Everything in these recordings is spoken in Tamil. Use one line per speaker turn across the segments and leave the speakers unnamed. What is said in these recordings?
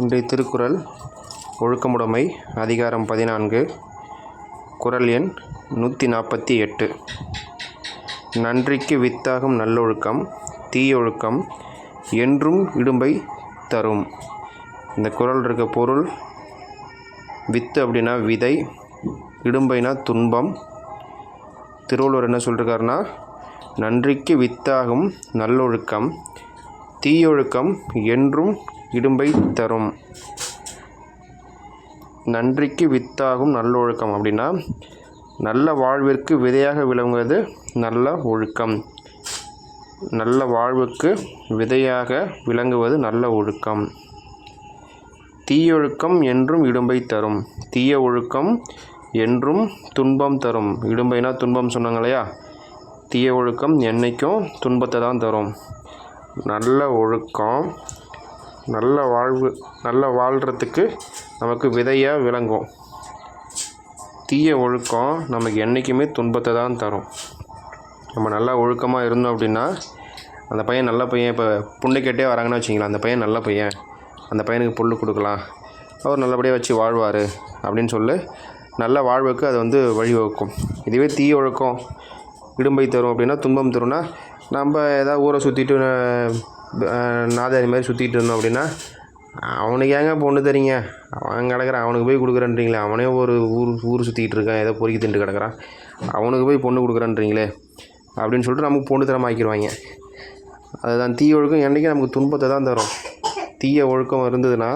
இன்றைய திருக்குறள் ஒழுக்கமுடைமை அதிகாரம் பதினான்கு குரல் எண் நூற்றி நாற்பத்தி எட்டு நன்றிக்கு வித்தாகும் நல்லொழுக்கம் தீயொழுக்கம் என்றும் இடும்பை தரும் இந்த குரல் இருக்க பொருள் வித்து அப்படின்னா விதை இடும்பைனா துன்பம் திருவள்ளுவர் என்ன சொல்லியிருக்காருன்னா நன்றிக்கு வித்தாகும் நல்லொழுக்கம் தீயொழுக்கம் என்றும் இடும்பை தரும் நன்றிக்கு வித்தாகும் நல்லொழுக்கம் அப்படின்னா நல்ல வாழ்விற்கு விதையாக விளங்குவது நல்ல ஒழுக்கம் நல்ல வாழ்வுக்கு விதையாக விளங்குவது நல்ல ஒழுக்கம் தீயொழுக்கம் என்றும் இடும்பை தரும் தீய ஒழுக்கம் என்றும் துன்பம் தரும் இடும்பைனா துன்பம் சொன்னாங்க இல்லையா தீய ஒழுக்கம் என்றைக்கும் துன்பத்தை தான் தரும் நல்ல ஒழுக்கம் நல்ல வாழ்வு நல்ல வாழ்கிறதுக்கு நமக்கு விதையாக விளங்கும் தீய ஒழுக்கம் நமக்கு என்றைக்குமே துன்பத்தை தான் தரும் நம்ம நல்லா ஒழுக்கமாக இருந்தோம் அப்படின்னா அந்த பையன் நல்ல பையன் இப்போ புண்ணு கேட்டே வராங்கன்னு வச்சிங்களா அந்த பையன் நல்ல பையன் அந்த பையனுக்கு புல் கொடுக்கலாம் அவர் நல்லபடியாக வச்சு வாழ்வார் அப்படின்னு சொல்லி நல்ல வாழ்வுக்கு அது வந்து வழிவகுக்கும் இதுவே தீய ஒழுக்கம் இடும்பை தரும் அப்படின்னா துன்பம் தரும்னா நம்ம எதாவது ஊரை சுற்றிட்டு நாதாரி மாதிரி சுற்றிட்டு இருந்தோம் அப்படின்னா அவனுக்கு ஏங்க பொண்ணு தரீங்க அவன் கிடக்கிறான் அவனுக்கு போய் கொடுக்குறேன்றீங்களே அவனே ஒரு ஊர் ஊர் சுற்றிட்டு இருக்கான் ஏதோ பொறுக்கி தின்ட்டு கிடக்குறான் அவனுக்கு போய் பொண்ணு கொடுக்குறேன்றீங்களே அப்படின்னு சொல்லிட்டு நமக்கு பொண்ணு தரமாக ஆக்கிடுவாங்க அதுதான் தீய ஒழுக்கம் என்றைக்கும் நமக்கு துன்பத்தை தான் தரும் தீய ஒழுக்கம் இருந்ததுன்னா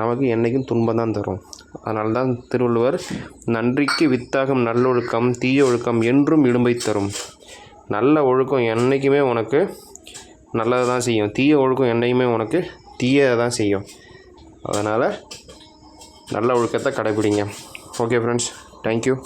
நமக்கு என்றைக்கும் துன்பம் தான் தரும் அதனால தான் திருவள்ளுவர் நன்றிக்கு வித்தாகம் நல்லொழுக்கம் தீய ஒழுக்கம் என்றும் இடும்பை தரும் நல்ல ஒழுக்கம் என்றைக்குமே உனக்கு நல்லது தான் செய்யும் தீய ஒழுக்கம் என்னையுமே உனக்கு தீய தான் செய்யும் அதனால் நல்ல ஒழுக்கத்தை கடைபிடிங்க ஓகே ஃப்ரெண்ட்ஸ் தேங்க்யூ